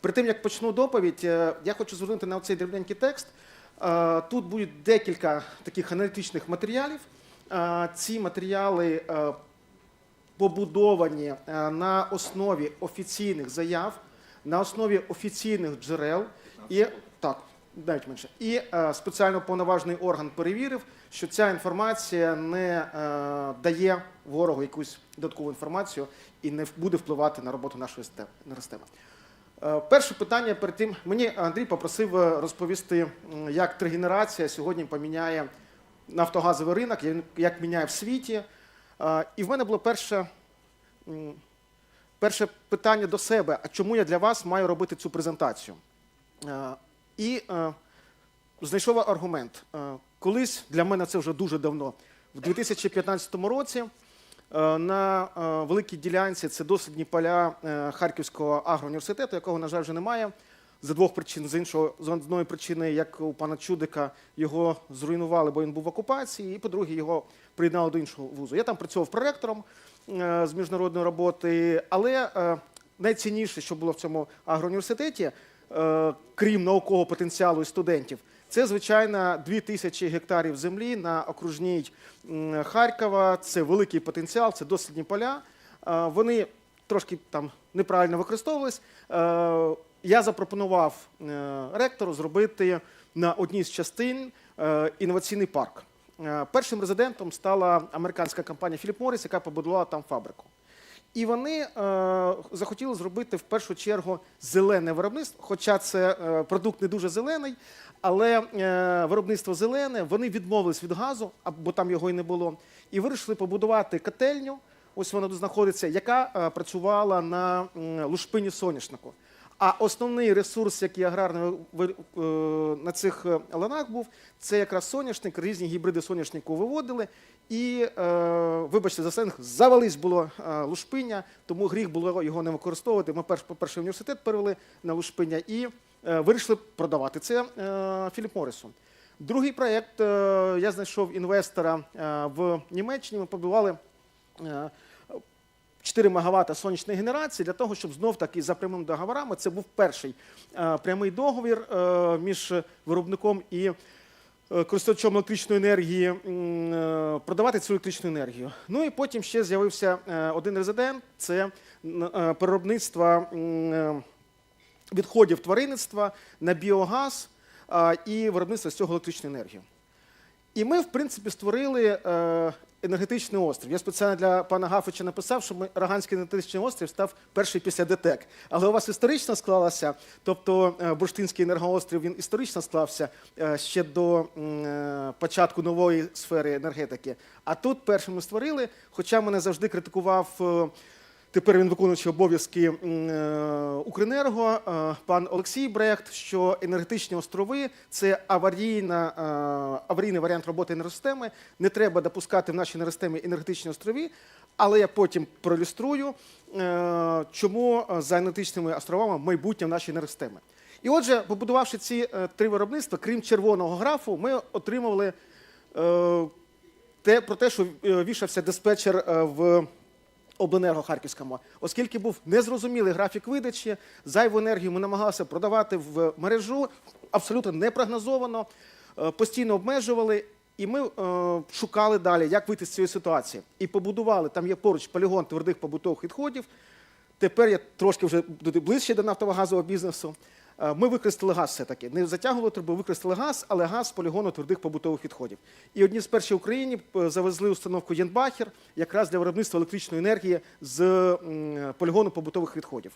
Перед тим як почну доповідь, е, я хочу звернути на цей дрібненький текст. Е, Тут будуть декілька таких аналітичних матеріалів. Е, Ці матеріали побудовані на основі офіційних заяв, на основі офіційних джерел і так, навіть менше. І спеціально повноважний орган перевірив, що ця інформація не дає ворогу якусь додаткову інформацію і не буде впливати на роботу нашої системи- Перше питання перед тим мені Андрій попросив е, розповісти, як тригенерація сьогодні поміняє нафтогазовий ринок, як- міняє в світі. Е, І в мене було перше, перше питання до себе: а чому я для вас маю робити цю презентацію? Е, І е, знайшов аргумент. Е, Колись для мене це вже дуже давно. В 2015 році е, на е, великій ділянці це дослідні поля е, Харківського агроуніверситету, якого, на жаль, вже немає. За двох причин, з іншого, з одної причини, як у пана Чудика, його зруйнували, бо він був в окупації, і по-друге, його приєднали до іншого вузу. Я там працював проректором е, з міжнародної роботи, але е, найцінніше, що було в цьому агроуніверситеті, е, крім наукового потенціалу і студентів, це, звичайно, 2 тисячі гектарів землі на окружній Харкова. Це великий потенціал, це дослідні поля. Е, Вони трошки там неправильно використовувались. Е, Я запропонував е, ректору зробити на одній з частин інноваційний парк. Першим резидентом стала американська компанія Philip Morris, яка побудувала там фабрику. І вони е, захотіли зробити в першу чергу зелене виробництво, хоча це е, продукт не дуже зелений, але е, виробництво зелене, вони відмовились від газу, бо там його і не було, і вирішили побудувати котельню. Ось вона тут знаходиться, яка е, працювала на е, лушпині соняшнику. А основний ресурс, який аграрний е, на цих е, ланах був, це якраз соняшник, різні гібриди соняшнику виводили. І, е, вибачте, за сленг, завались було лушпиння, тому гріх було його не використовувати. Ми перш, по-перше, університет перевели на лушпиння і вирішили продавати це Філіп Моррису. Другий проєкт, я знайшов інвестора в Німеччині, ми побудували е, 4 МВт сонячної генерації для того, щоб знов таки за прямими договорами це був перший е, прямий договір е, між виробником і е, користувачом електричної енергії продавати цю електричну енергію. Ну і потім ще з'явився один резидент це переробництво відходів тваринництва на біогаз і виробництво з цього електричної енергії. І ми, в принципі, створили енергетичний острів. Я спеціально для пана Гафича написав, що ми, Роганський енергетичний острів став перший після ДТЕК. Але у вас історично склалося, тобто е, Бурштинський енергоострів він історично склався е, ще до е, початку нової сфери енергетики. А тут першим ми створили, хоча мене завжди критикував. Тепер він виконуючий обов'язки е, Укренерго, е, пан Олексій Брехт, що енергетичні острови це аварійна, е, аварійний варіант роботи енергосистеми. Не треба допускати в нашій енергосистемі енергетичні острови, але я потім проілюструю, чому за енергетичними островами майбутнє в нашій енергосистемі. І отже, побудувавши ці три виробництва, крім червоного графу, ми отримували те, про те, що вішався диспетчер в обленерго Харківському, оскільки був незрозумілий графік видачі, зайву енергію ми намагалися продавати в мережу абсолютно непрогнозовано, е, постійно обмежували. І ми е, шукали далі, як вийти з цієї ситуації. І побудували, там є поруч полігон твердих побутових відходів. Тепер я трошки вже ближче до нафтово-газового бізнесу. Е, Ми використали газ все-таки. Не затягували трубу, використали газ, але газ з полігону твердих побутових відходів. І одні з перших в Україні е, завезли установку Єнбахер якраз для виробництва електричної енергії з полігону побутових відходів.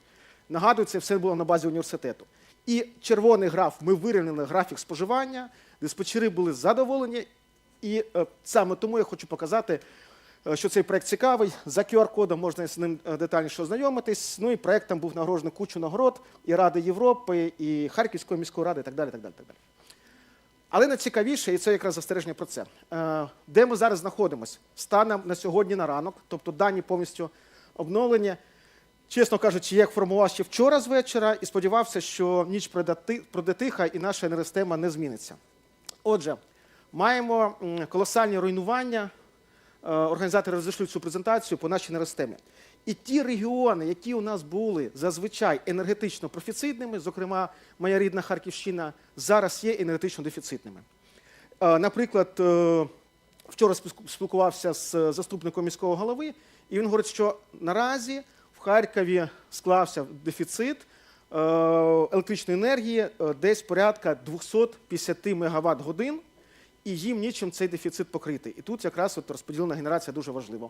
Нагадую, це все було на базі університету. І червоний граф ми вирівняли графік споживання, диспетчери були задоволені. І е, саме тому я хочу показати, е, що цей проект цікавий. За QR-кодом можна з ним е, детальніше ознайомитись. Ну і проект там був нагороджений кучу нагород і Ради Європи, і Харківської міської ради, і так далі. Так далі, так далі. Але найцікавіше, і це якраз застереження про це. Е, Де ми зараз знаходимося? Станом на сьогодні на ранок, тобто дані повністю обновлені. Чесно кажучи, я їх формував ще вчора з вечора і сподівався, що ніч пройде тиха і наша енергосистема не зміниться. Отже, маємо колосальні руйнування е, організатори розійшли цю презентацію по нашій енергосистемі. І ті регіони, які у нас були зазвичай енергетично профіцитними, зокрема моя рідна Харківщина, зараз є енергетично дефіцитними. Е, Наприклад, е, вчора спілкувався з заступником міського голови, і він говорить, що наразі в Харкові склався дефіцит е, електричної енергії е, десь порядка 250 мегаватт годин, і їм нічим цей дефіцит покрити. І тут якраз от розподілена генерація дуже важлива.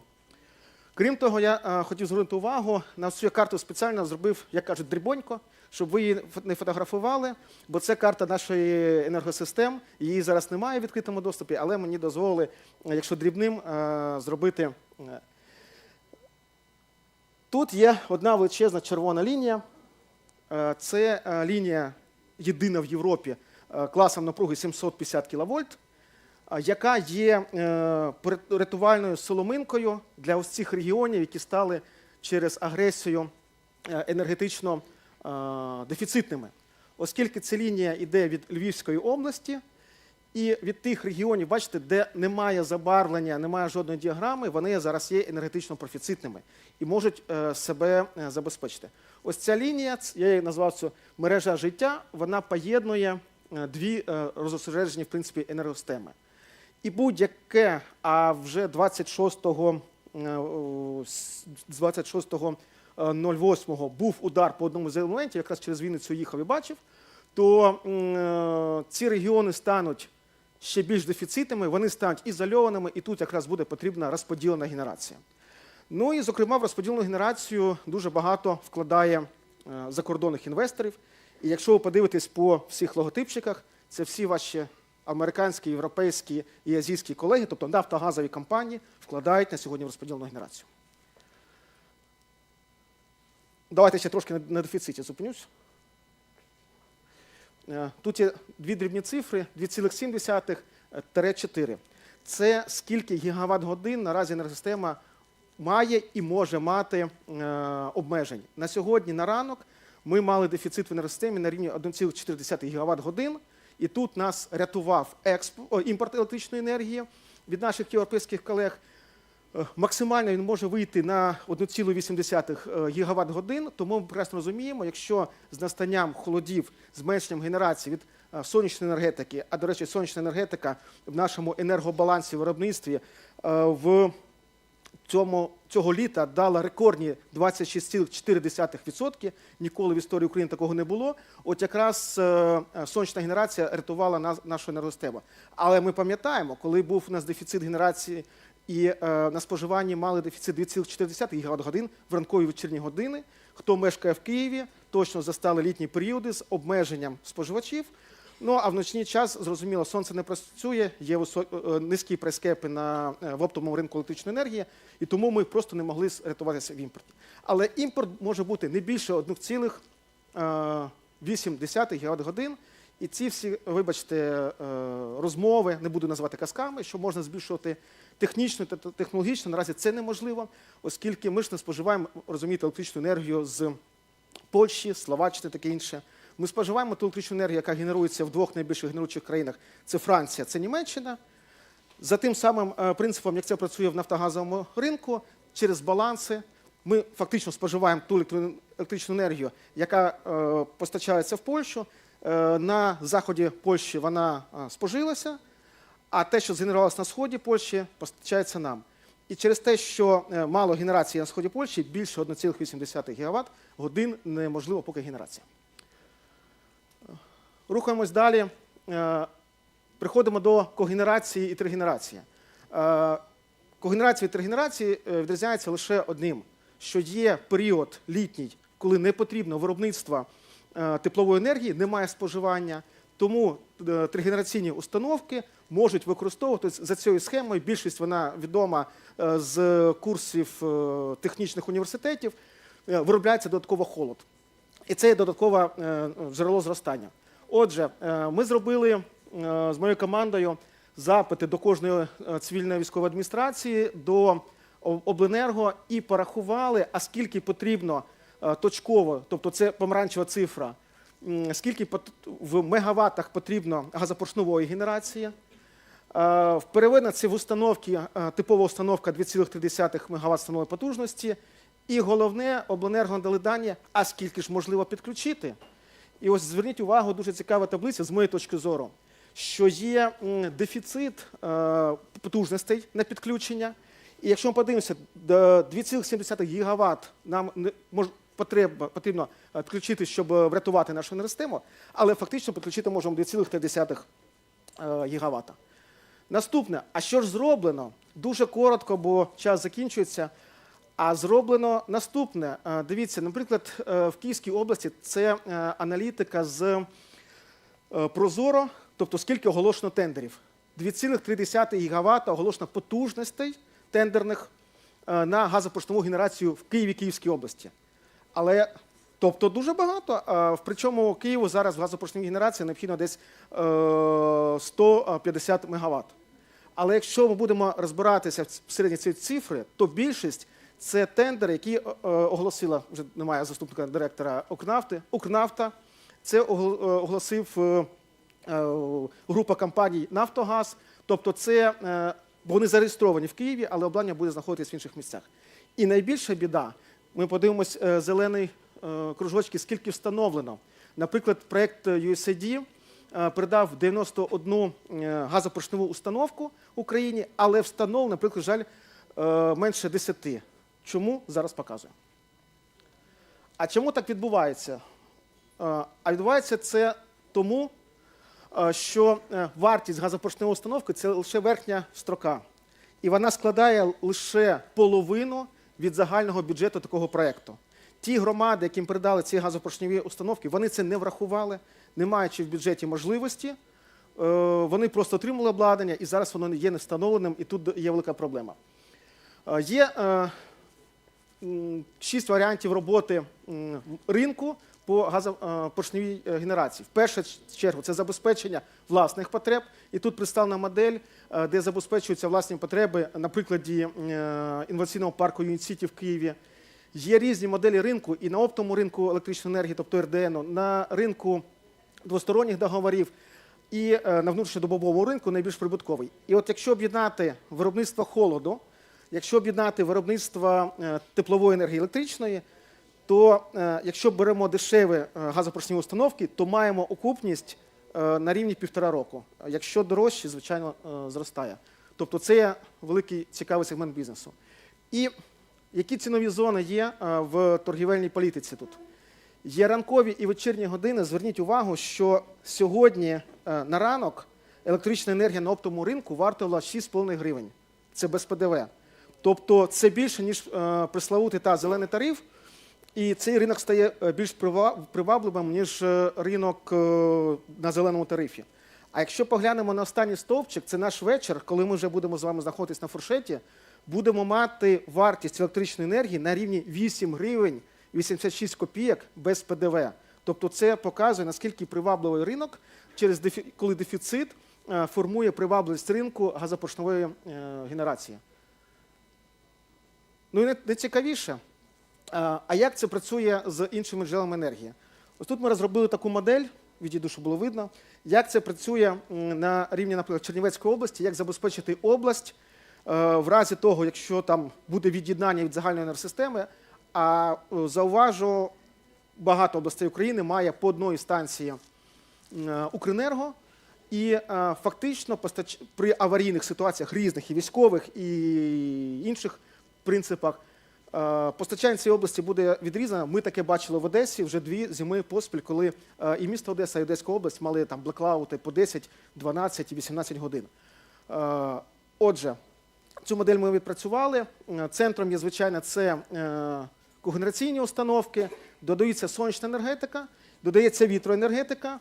Крім того, я е, хотів звернути увагу на цю карту спеціально зробив, як кажуть, дрібонько, щоб ви її не фотографували, бо це карта нашої енергосистем. Її зараз немає в відкритому доступі, але мені дозволили, е, якщо дрібним, е, зробити. Тут є одна величезна червона лінія. Це лінія єдина в Європі класом напруги 750 кВт а, яка є е, рятувальною соломинкою для ось цих регіонів, які стали через агресію е, енергетично е, дефіцитними. Оскільки ця лінія йде від Львівської області, і від тих регіонів, бачите, де немає забарвлення, немає жодної діаграми, вони зараз є енергетично профіцитними і можуть себе забезпечити. Ось ця лінія, я її назвав це мережа життя, вона поєднує дві розосереджені в принципі енергосистеми. І будь-яке, а вже 26-го, е, з 26.08 був удар по одному з елементів, якраз через Вінницю їхав і бачив, то е, ці регіони стануть ще більш дефіцитними, вони стануть ізольованими, і тут якраз буде потрібна розподілена генерація. Ну і, зокрема, в розподілену генерацію дуже багато вкладає е, закордонних інвесторів. І якщо ви подивитесь по всіх логотипчиках, це всі ваші американські, європейські і азійські колеги, тобто нафтогазові компанії, вкладають на сьогодні в розподілену генерацію. Давайте ще трошки на- дефіциті зупинюсь. Е, Тут є дві дрібні цифри: 2,7-4. Це скільки гігаватт-годин наразі енергосистема має і може мати е, обмежень. На сьогодні, на ранок, ми мали дефіцит в енергосистемі на рівні 1,4 гігаватт годин, і тут нас рятував експ... о, імпорт електричної енергії від наших європейських колег. Е, Максимально він може вийти на 1,8 гігаватт годин, тому ми прекрасно розуміємо, якщо з настанням холодів, зменшенням генерації від е, сонячної енергетики, а до речі, сонячна енергетика в нашому енергобалансі виробництві е, в цьому, цього літа дала рекордні 26,4%. Ніколи в історії України такого не було. От якраз е, е, сонячна генерація рятувала нашу енергосистему. Але ми пам'ятаємо, коли був у нас дефіцит генерації і е, на споживанні мали дефіцит 2,4 гігаватт годин в ранкові вечірні години. Хто мешкає в Києві, точно застали літні періоди з обмеженням споживачів. Ну а в ночний час, зрозуміло, сонце не працює, є е, низькі прескепи на, е, в оптовому ринку електричної енергії, і тому ми просто не могли рятуватися в імпорті. Але імпорт може бути не більше 1,8 гігаватт годин. І ці всі, вибачте, е, розмови, не буду називати казками, що можна збільшувати технічно та технологічно. Наразі це неможливо, оскільки ми ж не споживаємо, розумієте, електричну енергію з Польщі, Словаччини, таке інше. Ми споживаємо ту електричну енергію, яка генерується в двох найбільших генеруючих країнах: це Франція, це Німеччина. За тим самим е, принципом, як це працює в нафтогазовому ринку, через баланси ми фактично споживаємо ту електричну енергію, яка е, постачається в Польщу. Е, на заході Польщі вона спожилася, а те, що згенерувалося на сході Польщі, постачається нам. І через те, що мало генерації на сході Польщі, більше 1,8 ГВт годин неможливо поки генерація. Рухаємось далі. Е, Приходимо до когенерації і тригенерації. Е, Когенерація і тригенерації е, відрізняються лише одним, що є період літній, коли не потрібно виробництва теплової енергії, немає споживання. Тому тригенераційні установки можуть використовуватися за цією схемою. Більшість вона відома з курсів технічних університетів. Виробляється додатково холод. І це є додаткове джерело зростання. Отже, е, ми зробили е, з моєю командою запити до кожної е, цивільної військової адміністрації, до обленерго і порахували, а скільки потрібно точково, тобто це помаранчева цифра, скільки в мегаваттах потрібно газопоршневої генерації, В переведено це в установки, типова установка 2,3 МВт станової потужності. І головне, обленерго надали дані, а скільки ж можливо підключити. І ось зверніть увагу, дуже цікава таблиця з моєї точки зору, що є дефіцит е, потужностей на підключення. І якщо ми подивимося, до 2,7 гігаватт нам потрібно, е, підключити, щоб врятувати нашу енергосистему, але фактично підключити можемо 2,3 е, гігаватта. Наступне, а що ж зроблено? Дуже коротко, бо час закінчується. А зроблено наступне. Е, Дивіться, наприклад, е, в Київській області це е, аналітика з Прозоро, тобто скільки оголошено тендерів. 2,3 гігаватта оголошено потужностей тендерних на газопортову генерацію в Києві Київській області. Але тобто дуже багато. Причому Києву зараз в газопортовій генерації необхідно десь е, 150 мегаватт. Але якщо ми будемо розбиратися в середні цієї цифри, то більшість це тендери, які е, оголосила вже немає заступника директора Укрнафти. Укрнафта це е, оголосив е, е, група компаній Нафтогаз. Тобто, це е, вони зареєстровані в Києві, але обладнання буде знаходитись в інших місцях. І найбільша біда, ми подивимось е, зелений е, кружочки, скільки встановлено. Наприклад, проект USAID е, передав 91 е, газопоршневу установку Україні, але встановлено, наприклад, жаль, е, менше 10. Чому? Зараз показую. А чому так відбувається? Е, А відбувається це тому, е, що е, вартість газопоршневої установки це лише верхня строка. І вона складає лише половину від загального бюджету такого проєкту. Ті громади, яким передали ці газопоршневі установки, вони це не врахували, не маючи в бюджеті можливості. Вони просто отримали обладнання, і зараз воно є не встановленим, і тут є велика проблема. Є шість варіантів роботи ринку по газопоршневій е, генерації. В першу чергу це забезпечення власних потреб. І тут представлена модель, е, де забезпечуються власні потреби на прикладі е, інноваційного парку Юніт-Сіті в Києві. Є різні моделі ринку і на оптовому ринку електричної енергії, тобто РДН, на ринку двосторонніх договорів і е, на внутрішньодобовому ринку найбільш прибутковий. І от якщо об'єднати виробництво холоду, якщо об'єднати виробництво е, теплової енергії електричної, то е, якщо беремо дешеві е, газопоршневі установки, то маємо окупність на рівні півтора року. Якщо дорожче, звичайно, зростає. Тобто це великий цікавий сегмент бізнесу. І які цінові зони є в торгівельній політиці тут? Є ранкові і вечірні години. Зверніть увагу, що сьогодні на ранок електрична енергія на оптовому ринку вартувала 6,5 гривень. Це без ПДВ. Тобто це більше, ніж е, приславутий та зелений тариф. І цей ринок стає е, більш привабливим, ніж е, ринок на зеленому тарифі. А якщо поглянемо на останній стовпчик, це наш вечір, коли ми вже будемо з вами знаходитись на фуршеті, будемо мати вартість електричної енергії на рівні 8 гривень 86 копійок без ПДВ. Тобто це показує, наскільки привабливий ринок, через дефі- коли дефіцит формує привабливість ринку газопоршневої генерації. Ну і найцікавіше, а а як це працює з іншими джерелами енергії? Ось тут ми розробили таку модель, відійду, щоб було видно, як це працює на рівні, наприклад, Чернівецької області, як забезпечити область е, в разі того, якщо там буде від'єднання від загальної енергосистеми. А е, зауважу, багато областей України має по одної станції е, Укренерго. І е, фактично при аварійних ситуаціях різних і військових, і інших принципах е, постачання цієї області буде відрізано. Ми таке бачили в Одесі вже дві зими поспіль, коли е, і місто Одеса, і Одеська область мали там блеклаути по 10, 12 і 18 годин. Е, Отже, цю модель ми відпрацювали. Центром є, звичайно, це когенераційні установки, додається сонячна енергетика, додається вітроенергетика.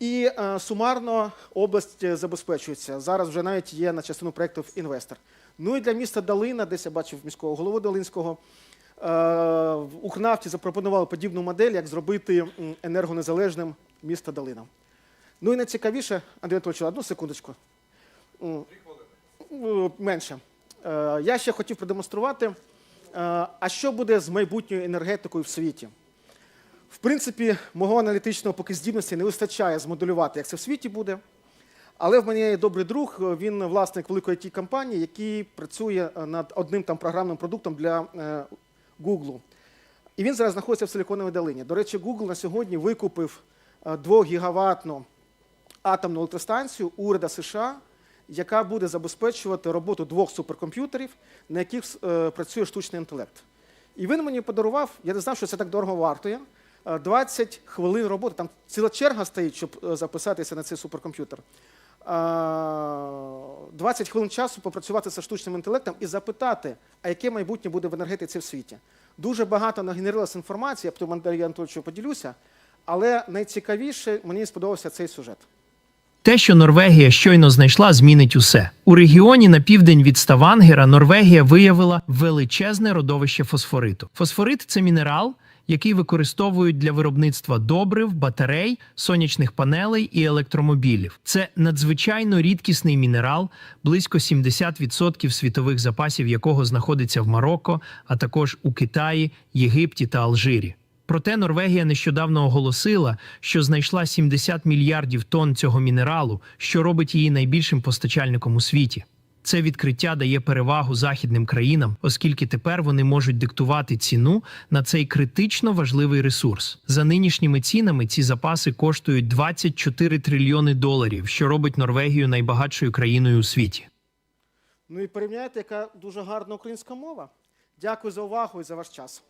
І сумарно область забезпечується. Зараз вже навіть є на частину проєктів інвестор. Ну і для міста Долина, десь я бачив міського голову Долинського, е, в Укрнафті запропонували подібну модель, як зробити енергонезалежним місто Долина. Ну і найцікавіше, Андрій Анатольович, одну секундочку. Ну, Менше. Е, Я ще хотів продемонструвати, е, а що буде з майбутньою енергетикою в світі. В принципі, мого аналітичного поки здібності не вистачає змоделювати, як це в світі буде. Але в мене є добрий друг, е, він власник великої it компанії який працює е, над одним там програмним продуктом для е, Google. І він зараз знаходиться в Силіконовій долині. До речі, Google на сьогодні викупив 2-гігаватну атомну електростанцію уряда США, яка буде забезпечувати роботу двох суперкомп'ютерів, на яких е, працює штучний інтелект. І він мені подарував, я не знав, що це так дорого вартує. е, 20 хвилин роботи. Там ціла черга стоїть, щоб е, записатися на цей суперкомп'ютер. Е, 20 хвилин часу попрацювати зі штучним інтелектом і запитати, а яке майбутнє буде в енергетиці в світі. Дуже багато нагенерилася інформації, я потім Андрію Анатольовичу поділюся, але найцікавіше мені сподобався цей сюжет. Те, що Норвегія щойно знайшла, змінить усе. У регіоні на південь від Ставангера Норвегія виявила величезне родовище фосфориту. Фосфорит це мінерал, який використовують для виробництва добрив, батарей, сонячних панелей і електромобілів. Це надзвичайно рідкісний мінерал, близько 70% світових запасів якого знаходиться в Марокко, а також у Китаї, Єгипті та Алжирі. Проте Норвегія нещодавно оголосила, що знайшла 70 мільярдів тонн цього мінералу, що робить її найбільшим постачальником у світі. Це відкриття дає перевагу західним країнам, оскільки тепер вони можуть диктувати ціну на цей критично важливий ресурс. За нинішніми цінами ці запаси коштують 24 трильйони доларів, що робить Норвегію найбагатшою країною у світі. Ну і порівняйте, яка дуже гарна українська мова. Дякую за увагу і за ваш час.